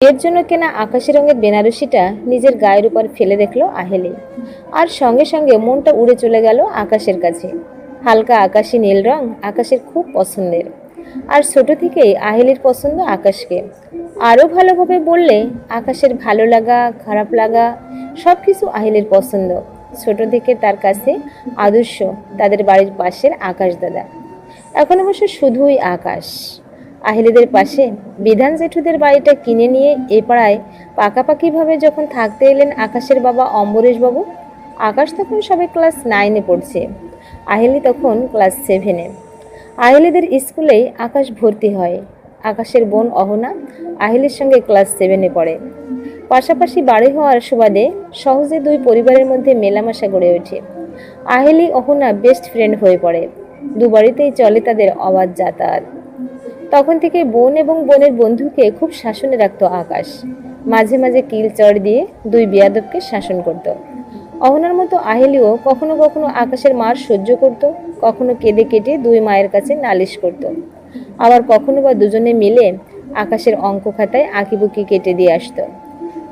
এর জন্য কেনা আকাশি রঙের বেনারসিটা নিজের গায়ের উপর ফেলে দেখল আহেলি। আর সঙ্গে সঙ্গে মনটা উড়ে চলে গেল আকাশের কাছে। হালকা আকাশি নীল রং আকাশের খুব পছন্দের। আর ছোট থেকেই আহেলির পছন্দ আকাশকে। আরও ভালোভাবে বললে, আকাশের ভালো লাগা, খারাপ লাগা সব কিছু আহিলের পছন্দ। ছোট থেকে তার কাছে আদর্শ, তাদের বাড়ির পাশের আকাশ দাদা। এখন অবশ্য শুধুই আকাশ। আহিলেদের পাশে বিধান জেঠুদের বাড়িটা কিনে নিয়ে এ পাড়ায় পাকাপাকিভাবে যখন থাকতে এলেন আকাশের বাবা অম্বরেশবাবু, আকাশ তখন সবে ক্লাস নাইনে পড়ছে। আহিলি তখন ক্লাস সেভেনে আহিলিদের স্কুলেই আকাশ ভর্তি হয়। আকাশের বোন অহনা আহিলের সঙ্গে ক্লাস সেভেনে পড়ে। পাশাপাশি বাড়ি হওয়ার সুবাদে সহজে দুই পরিবারের মধ্যে মেলামেশা গড়ে ওঠে। আহেলি, অহনা বেস্ট ফ্রেন্ড হয়ে পড়ে। দু বাড়িতেই চলে তাদের অবাধ যাতায়াত। তখন থেকে বোন এবং বোনের বন্ধুকে খুব শাসনে রাখতো আকাশ। মাঝে মাঝে কিল চড় দিয়ে দুই বিয়াদবকে শাসন করত। অহনার মতো আহেলিও কখনো কখনো আকাশের মার সহ্য করত, কখনো কেঁদে কেটে দুই মায়ের কাছে নালিশ করত। আবার কখনো বা দুজনে মিলে আকাশের অঙ্ক খাতায় আঁকিবুকি কেটে দিয়ে আসতো।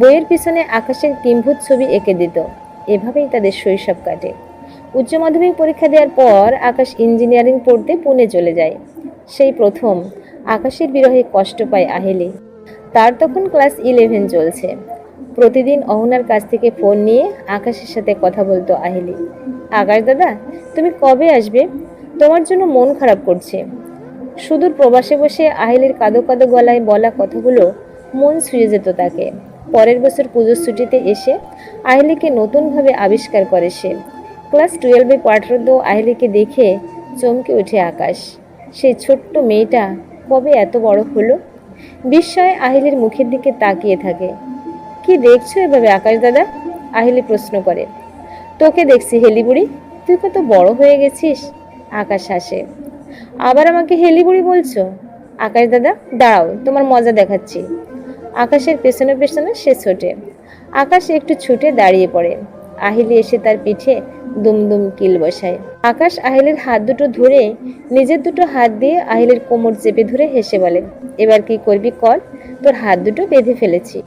বইয়ের পিছনে আকাশের কিম্ভূত ছবি এঁকে দিত। এভাবেই তাদের শৈশব কাটে। উচ্চ মাধ্যমিক পরীক্ষা দেওয়ার পর আকাশ ইঞ্জিনিয়ারিং পড়তে পুনে চলে যায়। সেই প্রথম। আকাশের বিরহে কষ্ট পায় আহেলি। তার তখন ক্লাস ইলেভেন চলছে। প্রতিদিন অহনার কাছ থেকে ফোন নিয়ে আকাশের সাথে কথা বলতো আহেলি। আকাশ দাদা, তুমি কবে আসবে? তোমার জন্য মন খারাপ করছে। সুদূর প্রবাসে বসে আহিলের কাদো কাদো গলায় বলা কথাগুলো মন ছুঁয়ে যেত তাকে। পরের বছর পুজোর ছুটিতে এসে আহিলিকে নতুনভাবে আবিষ্কার করে সে। ক্লাস টুয়েলভে পাঠরত আহিলিকে দেখে চমকে ওঠে আকাশ। সেই ছোট্ট মেয়েটা কবে এত বড় হলো? বিস্ময়ে আহিলের মুখের দিকে তাকিয়ে থাকে। কি দেখছ এভাবে আকাশ দাদা? আহিলি প্রশ্ন করে। তোকে দেখছি হেলিবুড়ি। তুই কত বড় হয়ে গেছিস? আকাশ হাসে। আবার আমাকে হেলিবুড়ি বলছো? আকাশ দাদা, দাঁড়াও, তোমার মজা দেখাচ্ছি। আকাশের পেছনে পেছনে সে ছোটে। আকাশ একটু ছুটে দাঁড়িয়ে পড়ে। আহিলি এসে তার পিঠে দুমদুম কিল বসায়। আকাশ আহিলের হাত দুটো ধরে নিজের দুটো হাত দিয়ে আহিলের কোমর চেপে ধরে হেসে বলে, এবার কি করবি কর, তোর হাত দুটো বেঁধে ফেলেছি।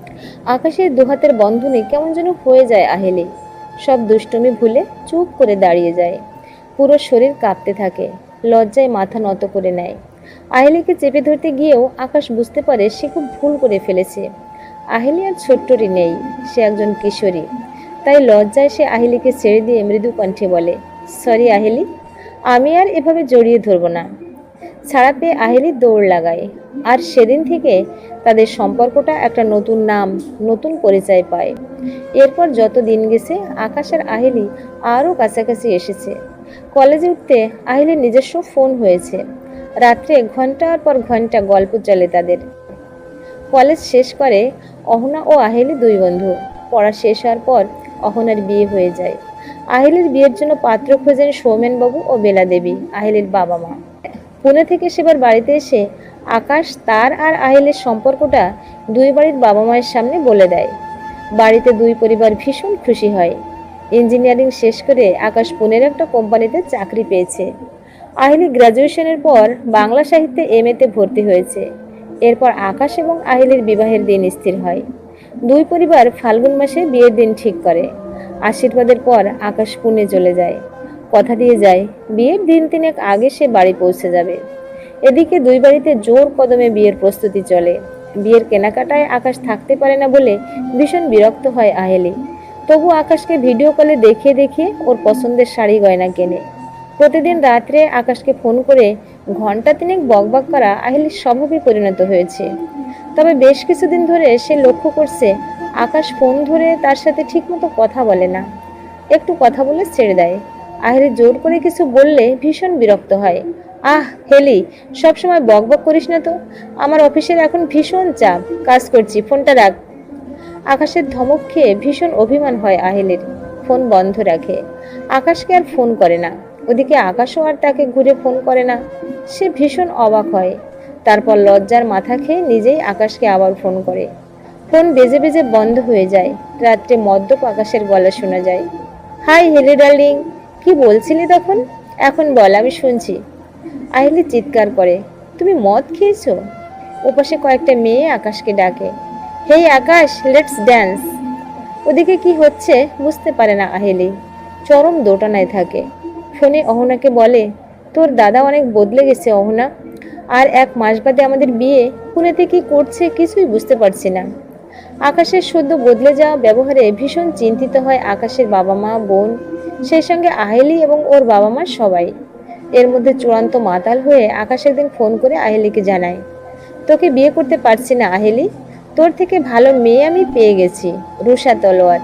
আকাশের দুহাতের বন্ধনে কেমন যেন হয়ে যায় আহিলি। সব দুষ্টুমি ভুলে চুপ করে দাঁড়িয়ে যায়। পুরো শরীর কাঁপতে থাকে, লজ্জায় মাথা নত করে নেয়। আহিলিকে চেপে ধরতে গিয়েও আকাশ বুঝতে পারে সে খুব ভুল করে ফেলেছে। আহিলি আর ছোট্টরি নেই, সে একজন কিশোরী। তাই লজ্জায় সে আহিলিকে ছেড়ে দিয়ে মৃদু কণ্ঠে বলে, সরি আহিলি, আমি আর এভাবে জড়িয়ে ধরবো না। ছাড়া পেয়ে আহিলি দৌড় লাগায়। আর সেদিন থেকে তাদের সম্পর্কটা একটা নতুন নাম, নতুন পরিচয় পায়। এরপর যত দিন গেছে, আকাশ আর আহিলি আরও কাছাকাছি এসেছে। কলেজে উঠতে আহিলের নিজস্ব ফোন হয়েছে। রাত্রে ঘণ্টার পর ঘণ্টা গল্প চলে তাদের। কলেজ শেষ করে অহনা ও আহিলি দুই বন্ধু। পড়া শেষ হওয়ার পর অহনার বিয়ে হয়ে যায়। আহিলের বিয়ের জন্য পাত্র খোঁজেন সৌমেনবাবু ও বেলা দেবী আহিলের বাবা মা। পুনে থেকে সেবার বাড়িতে এসে আকাশ, তার আর আহিলের সম্পর্কটা দুই বাড়ির বাবা মায়ের সামনে বলে দেয়। বাড়িতে দুই পরিবার ভীষণ খুশি হয়। ইঞ্জিনিয়ারিং শেষ করে আকাশ পুনের একটা কোম্পানিতে চাকরি পেয়েছে। আহিলি গ্র্যাজুয়েশনের পর বাংলা সাহিত্যে এম এতে ভর্তি হয়েছে। এরপর আকাশ এবং আহিলের বিবাহের দিন স্থির হয়। দুই পরিবার ফাল্গুন মাসে বিয়ের দিন ঠিক করে। আশীর্বাদের পর আকাশ পুনে চলে যায়। কথা দিয়ে যায়, বিয়ের দিন তিনেক আগে সে বাড়ি পৌঁছে যাবে। এদিকে দুই বাড়িতে জোর কদমে বিয়ের প্রস্তুতি চলে। বিয়ের কেনাকাটায় আকাশ থাকতে পারে না বলে ভীষণ বিরক্ত হয় আহেলি। তবু আকাশকে ভিডিও কলে দেখিয়ে দেখিয়ে ওর পছন্দের শাড়ি গয়না কেনে। প্রতিদিন রাত্রে আকাশকে ফোন করে ঘণ্টা তিনেক বকবক করা আহিলির স্বভাবে পরিণত হয়েছে। তবে বেশ কিছুদিন ধরে সে লক্ষ্য করছে, আকাশ ফোন ধরে তার সাথে ঠিকমতো কথা বলে না। একটু কথা বলে ছেড়ে দেয়। আহিলি জোর করে কিছু বললে ভীষণ বিরক্ত হয়। আহ, হেলি, সবসময় বকবক করিস না তো? আমার অফিসের এখন ভীষণ চাপ। কাজ করছি, ফোনটা রাখ। আকাশের ধমক খেয়ে ভীষণ অভিমান হয় আহিলের। ফোন বন্ধ রাখে। আকাশকে আর ফোন করে না। ওদিকে আকাশও আর তাকে ঘুরে ফোন করে না। সে ভীষণ অবাক হয়। তারপর লজ্জার মাথা খেয়ে নিজেই আকাশকে আবার ফোন করে। ফোন বেজে বেজে বন্ধ হয়ে যায়। রাত্রে মদ্যপ আকাশের গলা শোনা যায়। হাই, হেলি ডার্লিং। কি বলছিলি তখন? এখন বল, আমি শুনছি। আহিলি চিৎকার করে, তুমি মদ খেয়েছো? ওপাশে কয়েকটা মেয়ে আকাশকে ডাকে হেই আকাশ, লেটস ড্যান্স। ওদিকে কি হচ্ছে বুঝতে পারে না আহেলি। চরম দোটানায় থাকে। ফোনে অহনাকে বলে, তোর দাদা অনেক বদলে গেছে, অহনা। আর এক মাস বাদে আমাদের বিয়ে পুনেতে কি করছে কিছুই বুঝতে পারছি না। আকাশের সদ্য বদলে যাওয়া ব্যবহারে ভীষণ চিন্তিত হয় আকাশের বাবা মা, বোন, সেই সঙ্গে আহেলি এবং ওর বাবা মা সবাই। এর মধ্যে চূড়ান্ত মাতাল হয়ে আকাশ একদিন ফোন করে আহেলিকে জানায়, তোকে বিয়ে করতে পারছি না আহেলি, তোর থেকে ভালো মেয়ে আমি পেয়ে গেছি রুষা তলোয়ার,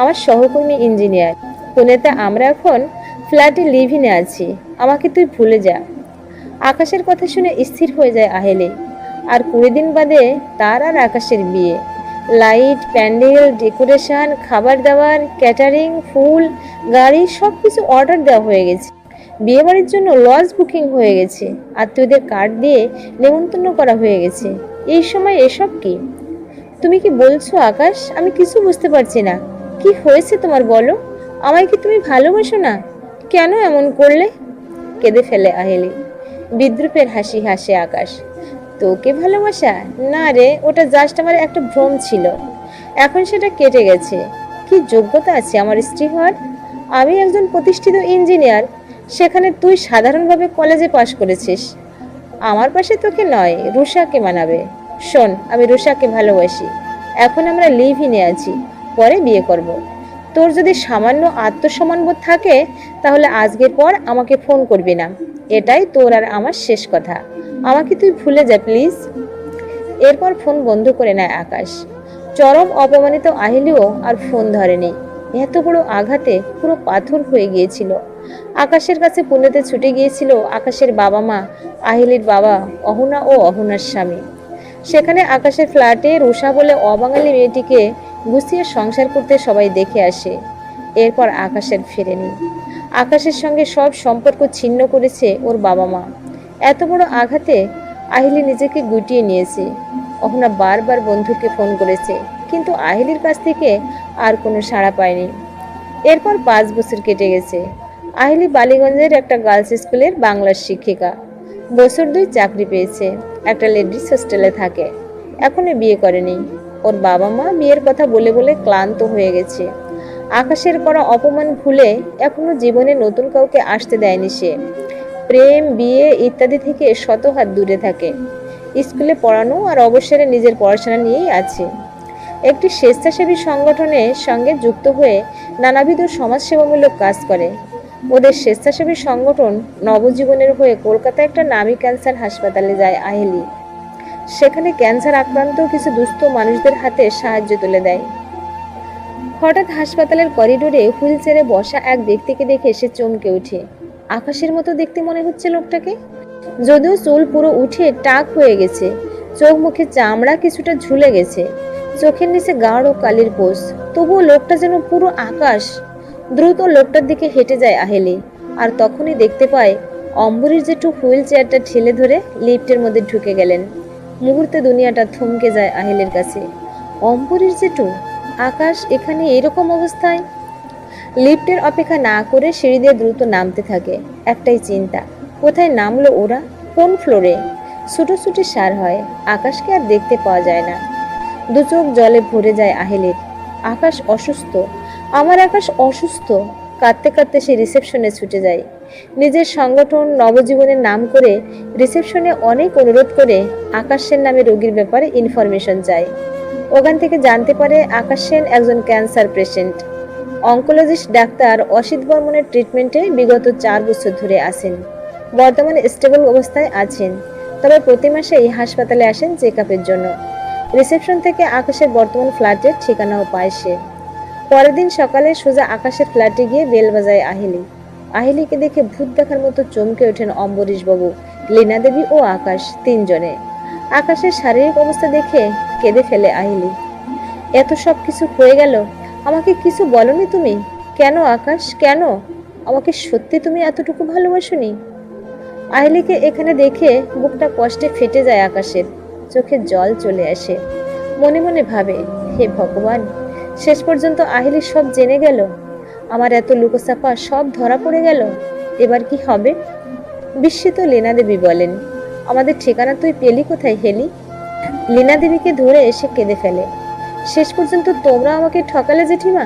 আমার সহকর্মী ইঞ্জিনিয়ার। পুনেতে আমরা এখন ফ্ল্যাটে লিভিনে আছি, আমাকে তুই ভুলে যা। আকাশের কথা শুনে স্থির হয়ে যায় আহেলে। আর কুড়ি দিন বাদে তার আর আকাশের বিয়ে। লাইট, প্যান্ডেল, ডেকোরেশন, খাবার দাবার, ক্যাটারিং, ফুল, গাড়ি সব কিছু অর্ডার দেওয়া হয়ে গেছে। বিয়ে বাড়ির জন্য লজ বুকিং হয়ে গেছে। আত্মীয়দের কার্ড দিয়ে নেমন্তন্ন করা হয়ে গেছে। এই সময় এসব কি? তুমি কি বলছো আকাশ? আমি কিছু বুঝতে পারছি না। কি হয়েছে তোমার বলো? আমায় কি তুমি ভালোবাসো না? কেন এমন করলে? কেঁদে ফেলে আহেলি। বিদ্রুপের হাসি হাসে আকাশ। তোকে ভালোবাসা? না রে, ওটা জাস্ট আমার একটা ভ্রম ছিল। এখন সেটা কেটে গেছে। কি যোগ্যতা আছে আমার স্ত্রী হওয়ার? আমি একজন প্রতিষ্ঠিত ইঞ্জিনিয়ার, সেখানে তুই সাধারণভাবে কলেজে পাশ করেছিস। আমার পাশে তোকে নয় রুষাকে মানাবে। শোন, আমি রুষাকে ভালোবাসি। এখন আমরা লিভ ইনে আছি, পরে বিয়ে করব। তোর যদি সামান্য আত্মসম্মানবোধ থাকে, তাহলে আজকের পর আমাকে ফোন করবি না। এটাই তোর আর আমার শেষ কথা। আমাকে তুই ভুলে যা, প্লিজ। এরপর ফোন বন্ধ করে নেয় আকাশ। চরম অপমানিত আহিলেও আর ফোন ধরেনি। এত বড় আঘাতে পুরো পাথর হয়ে গিয়েছিল। আকাশের কাছে পুনেতে ছুটে গিয়েছিল আকাশের বাবা মা, আহিলির বাবা, অহনা ও অহনার স্বামী। সেখানে আকাশের ফ্ল্যাটে রুষা বলে অবাঙালি মেয়েটিকে গুছিয়ে সংসার করতে সবাই দেখে আসে। এরপর আকাশের ফেরেনি। আকাশের সঙ্গে সব সম্পর্ক ছিন্ন করেছে ওর বাবা মা এত বড় আঘাতে আহিলি নিজেকে গুটিয়ে নিয়েছে। অহনা বারবার বন্ধুকে ফোন করেছে, কিন্তু আহিলির কাছ থেকে আর কোনো সাড়া পায়নি। এরপর পাঁচ বছর কেটে গেছে। আহিলি বালিগঞ্জের একটা গার্লস স্কুলের বাংলার শিক্ষিকা। বছর দুই চাকরি পেয়েছে, একটা লেডিস হোস্টেলে থাকে। এখনও বিয়ে করেনি। ওর বাবা মা বিয়ের কথা বলে বলে ক্লান্ত হয়ে গেছে। আকাশের করা অপমান ভুলে এখনও জীবনে নতুন কাউকে আসতে দেয়নি সে। প্রেম, বিয়ে ইত্যাদি থেকে শত হাত দূরে থাকে। স্কুলে পড়ানো আর অবসরে নিজের পড়াশোনা নিয়েই আছে। একটি স্বেচ্ছাসেবী সংগঠনের সঙ্গে যুক্ত হয়ে নানাবিধ সমাজসেবামূলক কাজ করে। ওদের স্বেচ্ছাসেবী সংগঠন নবজীবনের হয়ে কলকাতায় একটা নামী ক্যান্সার হাসপাতালে যায় আহেলি। সেখানে ক্যান্সার আক্রান্ত কিছু দুস্থ মানুষদের হাতে সাহায্য তুলে দেয়। হঠাৎ হাসপাতালের করিডোরে হুইল চেয়ারে বসা এক ব্যক্তিকে দেখে সে চমকে ওঠে আকাশের মতো দেখতে মনে হচ্ছে লোকটাকে। যদিও চুল পুরো উঠে টাক হয়ে গেছে, চোখ মুখে চামড়া কিছুটা ঝুলে গেছে, চোখের নিচে গাঢ় কালির পোষ তবুও লোকটা যেন পুরো আকাশ। দ্রুত লোকটার দিকে হেঁটে যায় আহেলি, আর তখনই দেখতে পায় অম্বরীর জেঠু হুইল চেয়ারটা ঠেলে ধরে লিফটের মধ্যে ঢুকে গেলেন। মুহূর্তে দুনিয়াটা থমকে যায় আহেলের কাছে। অম্বরীর জেঠু আকাশ এখানে এরকম অবস্থায়? লিফটের অপেক্ষা না করে সিঁড়ি দিয়ে দ্রুত নামতে থাকে, একটাই চিন্তা, কোথায় নামলো ওরা? কোন ফ্লোরে? ছুটোছুটি সার হয়, আকাশকে আর দেখতে পাওয়া যায় না। দু চোখ জলে ভরে যায় আহেলের। আকাশ অসুস্থ, আমার আকাশ অসুস্থ। কাঁদতে কাঁদতে সে রিসেপশনে ছুটে যায়। নিজের সংগঠন নবজীবনের নাম করে রিসেপশনে অনেক অনুরোধ করে আকাশ সেন নামে রোগীর ব্যাপারে ইনফরমেশন চায় ওখান থেকে জানতে পারে আকাশ সেন একজন cancer patient. Oncologist doctor Asit বর্মনের ট্রিটমেন্টে বিগত চার বছর ধরে আসেন বর্তমানে স্টেবল অবস্থায় আছেন। তবে প্রতি মাসেই হাসপাতালে আসেন চেক আপের জন্য। রিসেপশন থেকে আকাশের বর্তমান ফ্ল্যাটের ঠিকানাও পায় সে। পরের দিন সকালে সোজা আকাশের ফ্ল্যাটে গিয়ে বেল বাজায় আহিলি। আহিলিকে দেখে ভূত দেখার মতো চমকে ওঠেন অম্বরীশবাবু, লীনা দেবী ও আকাশ তিনজনে। আকাশের শারীরিক অবস্থা দেখে কেঁদে ফেলে আহিলি। এত সব কিছু হয়ে গেল? আমাকে কিছু বলনি তুমি? কেন আকাশ? কেন? আমাকে সত্যি তুমি এতটুকু ভালোবাসোনি? আহিলিকে এখানে দেখে বুকটা কষ্টে ফেটে যায় আকাশের। চোখে জল চলে আসে। মনে মনে ভাবে, হে ভগবান, শেষ পর্যন্ত আহিলি সব জেনে গেল? আমার এত লুকোচাপা সব ধরা পড়ে গেল। এবার কি হবে? বিস্মিত লীনা দেবী বলেন, আমাদের ঠিকানা তুই পেলি কোথায়, হেলি? লীনা দেবীকে ধরে এসে কেঁদে ফেলে, শেষ পর্যন্ত তোমরা আমাকে ঠকালে, জেঠিমা?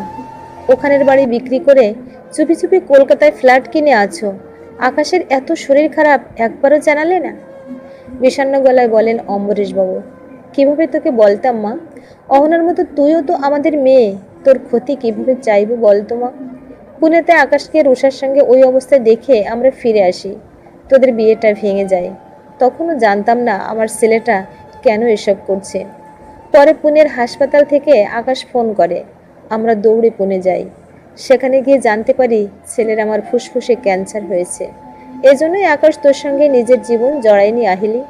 ওখানের বাড়ি বিক্রি করে চুপি চুপি কলকাতায় ফ্ল্যাট কিনে আছো, আকাশের এত শরীর খারাপ একবারও জানালে না? বিষণ্ণ গলায় বলেন অম্বরীশবাবু কীভাবে তোকে বলতাম মা? অহনার মতো তুইও তো আমাদের মেয়ে তোর ক্ষতি কীভাবে চাইব বলতো মা? পুনেতে আকাশকে রুষার সঙ্গে ওই অবস্থায় দেখে আমরা ফিরে আসি। তোদের বিয়েটা ভেঙে যায়। তখনও জানতাম না আমার ছেলেটা কেন এসব করছে। পরে পুনের হাসপাতাল থেকে আকাশ ফোন করে, আমরা দৌড়ে পুনে যাই। সেখানে গিয়ে জানতে পারি ছেলের আমার ফুসফুসে ক্যান্সার হয়েছে। এজন্যই আকাশ তোর সঙ্গে নিজের জীবন জড়ায়নি আহিলি।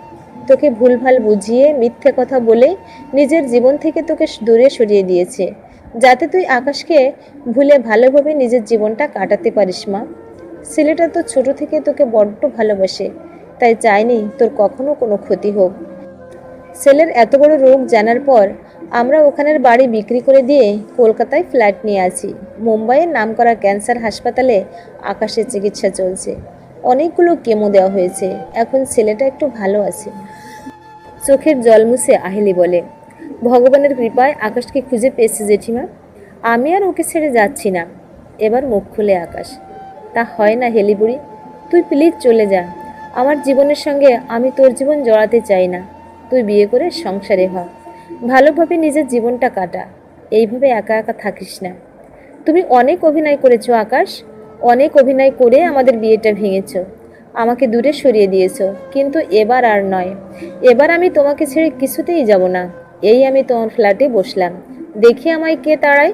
তোকে ভুলভাল বুঝিয়ে মিথ্যে কথা বলে নিজের জীবন থেকে তোকে দূরে সরিয়ে দিয়েছে। যাতে তুই আকাশকে ভুলে ভালোভাবে নিজের জীবনটা কাটাতে পারিস, মা। ছেলেটা তো ছোট থেকে তোকে বড্ড ভালোবাসে, তাই চাইনি তোর কখনো কোনো ক্ষতি হোক। ছেলের এত বড় রোগ জানার পর আমরা ওখানের বাড়ি বিক্রি করে দিয়ে কলকাতায় ফ্ল্যাট নিয়ে আছি মুম্বাইয়ের নামকরা ক্যান্সার হাসপাতালে আকাশের চিকিৎসা চলছে। অনেকগুলো কেমো দেওয়া হয়েছে। এখন ছেলেটা একটু ভালো আছে। চোখের জল মুছে আহিলি বলে। ভগবানের কৃপায় আকাশকে খুঁজে পেয়েছে জেঠিমা। আমি আর ওকে ছেড়ে যাচ্ছি না। এবার মুখ খুলে আকাশ। তা হয় না হেলি বুড়ি, তুই প্লিজ চলে যা। আমার জীবনের সঙ্গে আমি তোর জীবন জড়াতে চাই না। তুই বিয়ে করে সংসারে হ। ভালোভাবে নিজের জীবনটা কাটা। এইভাবে একা একা থাকিস না। তুমি অনেক অভিনয় করেছ আকাশ। অনেক অভিনয় করে আমাদের বিয়েটা ভেঙেছ। আমাকে দূরে সরিয়ে দিয়েছ। কিন্তু এবার আর নয়। এবার আমি তোমাকে ছেড়ে কিছুতেই যাব না। এই আমি তোমার ফ্ল্যাটে বসলাম। দেখি আমায় কে তাড়ায়।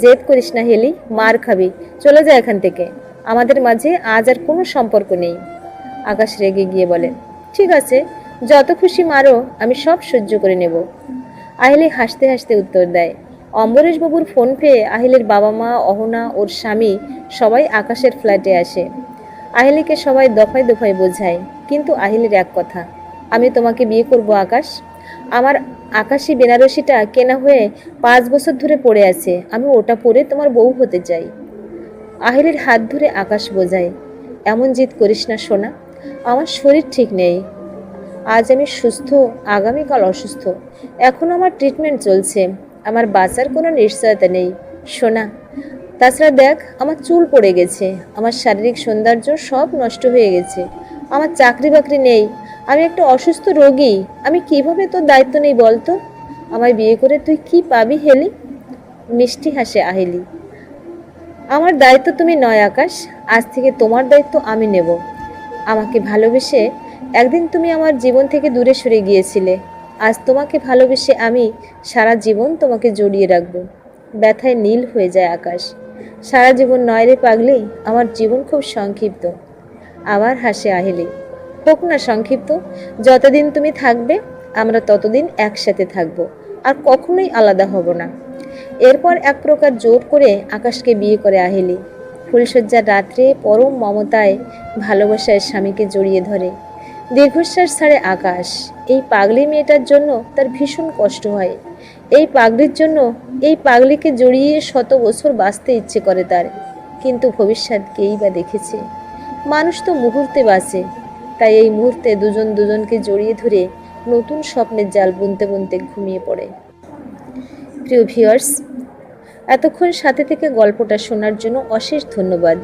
জেদ করিস না হেলি, মার খাবি। চলে যা এখান থেকে। আমাদের মাঝে আজ আর কোনো সম্পর্ক নেই। আকাশ রেগে গিয়ে বলে, ঠিক আছে, যত খুশি মারো, আমি সব সহ্য করে নেব। আহিলি হাসতে হাসতে উত্তর দেয়, অম্বরেশ বাবুর ফোন পেয়ে আহিলের বাবা মা, অহনা, ওর স্বামী সবাই আকাশের ফ্ল্যাটে আসে। আহিলিকে সবাই দফায় দফায় বোঝায়, কিন্তু আহিলের এক কথা, আমি তোমাকে বিয়ে করব, আকাশ? আমার আকাশি বেনারসিটা কেনা হয়ে পাঁচ বছর ধরে পড়ে আছে। আমি ওটা পরে তোমার বউ হতে চাই। আহিলের হাত ধরে আকাশ বোঝায়, এমন জিদ করিস না সোনা, আমার শরীর ঠিক নেই। আজ আমি সুস্থ, আগামীকাল অসুস্থ। এখন আমার ট্রিটমেন্ট চলছে, আমার বাঁচার কোনো নিশ্চয়তা নেই। সোনা, তাছাড়া দেখ, আমার চুল পড়ে গেছে, আমার শারীরিক সৌন্দর্য সব নষ্ট হয়ে গেছে, আমার চাকরি বাকরি নেই আমি একটা অসুস্থ রোগী, আমি কীভাবে তোর দায়িত্ব নেই বলতো? আমায় বিয়ে করে তুই কি পাবি, হেলি? মিষ্টি হাসে আহিলি। আমার দায়িত্ব তুমি নয়, আকাশ। আজ থেকে তোমার দায়িত্ব আমি নেব। আমাকে ভালোবেসে একদিন তুমি আমার জীবন থেকে দূরে সরে গিয়েছিলে। আজ তোমাকে ভালোবেসে আমি সারা জীবন তোমাকে জড়িয়ে রাখব। ব্যথায় নীল হয়ে যায় আকাশ। সারা জীবন নয় রে পাগলি, আমার জীবন খুব সংক্ষিপ্ত। আবার হাসে আহিলি। হোক না সংক্ষিপ্ত, যতদিন তুমি থাকবে, আমরা ততদিন একসাথে থাকব, আর কখনোই আলাদা হব না। এরপর এক প্রকার জোর করে আকাশকে বিয়ে করে আহিলি। ফুলশয্যার রাত্রে পরম মমতায় ভালোবাসায় স্বামীকে জড়িয়ে ধরে। দীর্ঘশ্বাস ছাড়ে আকাশ। এই পাগলি মেয়েটার জন্য তার ভীষণ কষ্ট হয়। এই পাগলির জন্য এই পাগলিকে জড়িয়ে শত বছর বাঁচতে ইচ্ছে করে তার। কিন্তু ভবিষ্যৎ কেই বা দেখেছে? মানুষ তো মুহূর্তে বাঁচে। তাই এই মুহূর্তে দুজন দুজনকে জড়িয়ে ধরে নতুন স্বপ্নের জাল বুনতে বুনতে ঘুমিয়ে পড়ে। প্রিয় ভিউয়ার্স, এতক্ষণ সাথে থেকে গল্পটা শোনার জন্য অশেষ ধন্যবাদ।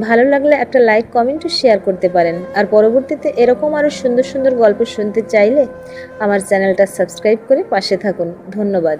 ভালো লাগলে একটা লাইক কমেন্টও শেয়ার করতে পারেন। আর পরবর্তীতে এরকম আরও সুন্দর সুন্দর গল্প শুনতে চাইলে আমার চ্যানেলটা সাবস্ক্রাইব করে পাশে থাকুন। ধন্যবাদ।